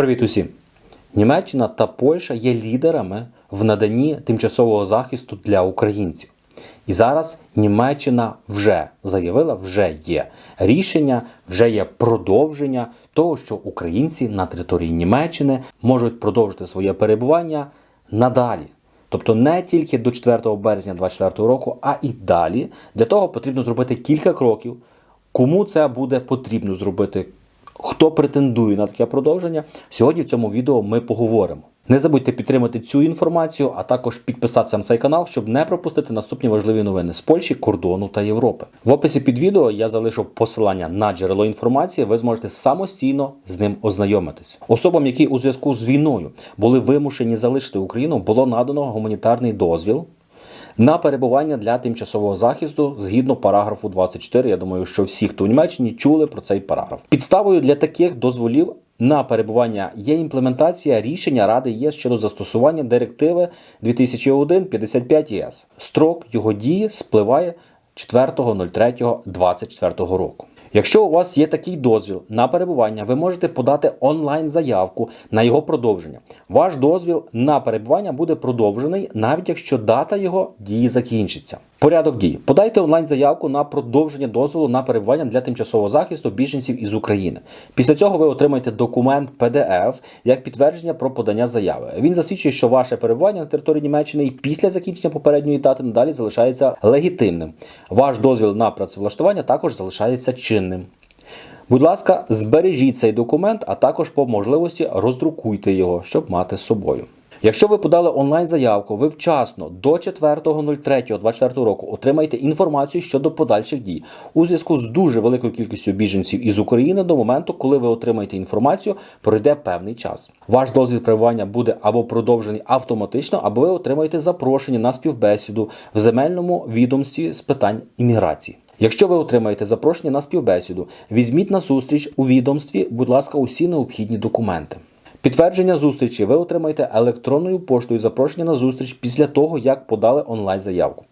Привіт усім! Німеччина та Польща є лідерами в наданні тимчасового захисту для українців. І зараз Німеччина вже заявила, вже є рішення, вже є продовження того, що українці на території Німеччини можуть продовжити своє перебування надалі. Тобто не тільки до 4 березня 2024 року, а і далі. Для того потрібно зробити кілька кроків. Кому це буде потрібно зробити, хто претендує на таке продовження, сьогодні в цьому відео ми поговоримо. Не забудьте підтримати цю інформацію, а також підписатися на цей канал, щоб не пропустити наступні важливі новини з Польщі, кордону та Європи. В описі під відео я залишу посилання на джерело інформації. Ви зможете самостійно з ним ознайомитись. Особам, які у зв'язку з війною були вимушені залишити Україну, було надано гуманітарний дозвіл на перебування для тимчасового захисту згідно параграфу 24. Я думаю, що всі, хто в Німеччині, чули про цей параграф. Підставою для таких дозволів на перебування є імплементація рішення Ради ЄС щодо застосування директиви 2001-55 ЄС. Строк його дії спливає 4.03.24 року. Якщо у вас є такий дозвіл на перебування, ви можете подати онлайн заявку на його продовження. Ваш дозвіл на перебування буде продовжений, навіть якщо дата його дії закінчиться. Порядок дій. Подайте онлайн заявку на продовження дозволу на перебування для тимчасового захисту біженців із України. Після цього ви отримаєте документ PDF як підтвердження про подання заяви. Він засвідчує, що ваше перебування на території Німеччини і після закінчення попередньої дати надалі залишається легітимним. Ваш дозвіл на працевлаштування також залишається чинним. Будь ласка, збережіть цей документ, а також по можливості роздрукуйте його, щоб мати з собою. Якщо ви подали онлайн заявку, ви вчасно до 4.03.24 року отримаєте інформацію щодо подальших дій у зв'язку з дуже великою кількістю біженців із України до моменту, коли ви отримаєте інформацію, пройде певний час. Ваш дозвіл перебування буде або продовжений автоматично, або ви отримаєте запрошення на співбесіду в земельному відомстві з питань імміграції. Якщо ви отримаєте запрошення на співбесіду, візьміть на зустріч у відомстві, будь ласка, усі необхідні документи. Підтвердження зустрічі ви отримаєте електронною поштою запрошення на зустріч після того, як подали онлайн заявку.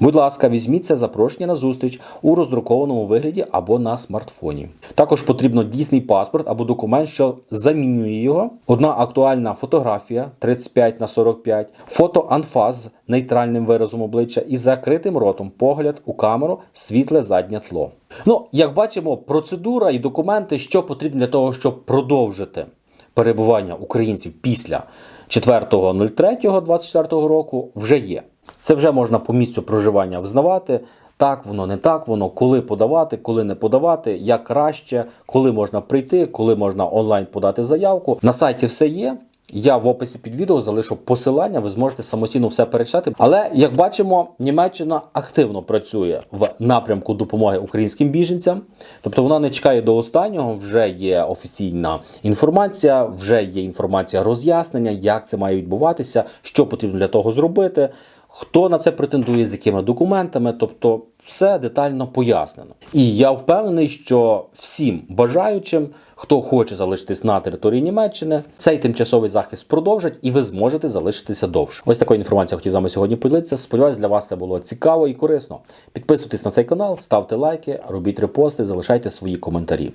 Будь ласка, візьміть це запрошення на зустріч у роздрукованому вигляді або на смартфоні. Також потрібно дійсний паспорт або документ, що замінює його. Одна актуальна фотографія 35 на 45, фото анфас з нейтральним виразом обличчя і закритим ротом, погляд у камеру, світле заднє тло. Ну, як бачимо, процедура і документи, що потрібно для того, щоб продовжити перебування українців після 4.03.24 року вже є. Це вже можна по місцю проживання взнавати. Так, воно не так, воно коли подавати, коли не подавати, як краще, коли можна прийти, коли можна онлайн подати заявку. На сайті все є. Я в описі під відео залишу посилання, ви зможете самостійно все перечитати. Але як бачимо, Німеччина активно працює в напрямку допомоги українським біженцям. Тобто вона не чекає до останнього, вже є офіційна інформація, вже є інформація роз'яснення, як це має відбуватися, що потрібно для того зробити. Хто на це претендує, з якими документами, тобто все детально пояснено. І я впевнений, що всім бажаючим, хто хоче залишитись на території Німеччини, цей тимчасовий захист продовжать, і ви зможете залишитися довше. Ось такою інформацією хотів з вами сьогодні поділитися. Сподіваюсь, для вас це було цікаво і корисно. Підписуйтесь на цей канал, ставте лайки, робіть репости, залишайте свої коментарі.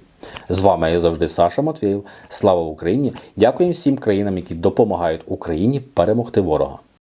З вами як завжди Саша Матвєєв. Слава Україні! Дякуємо всім країнам, які допомагають Україні перемогти ворога.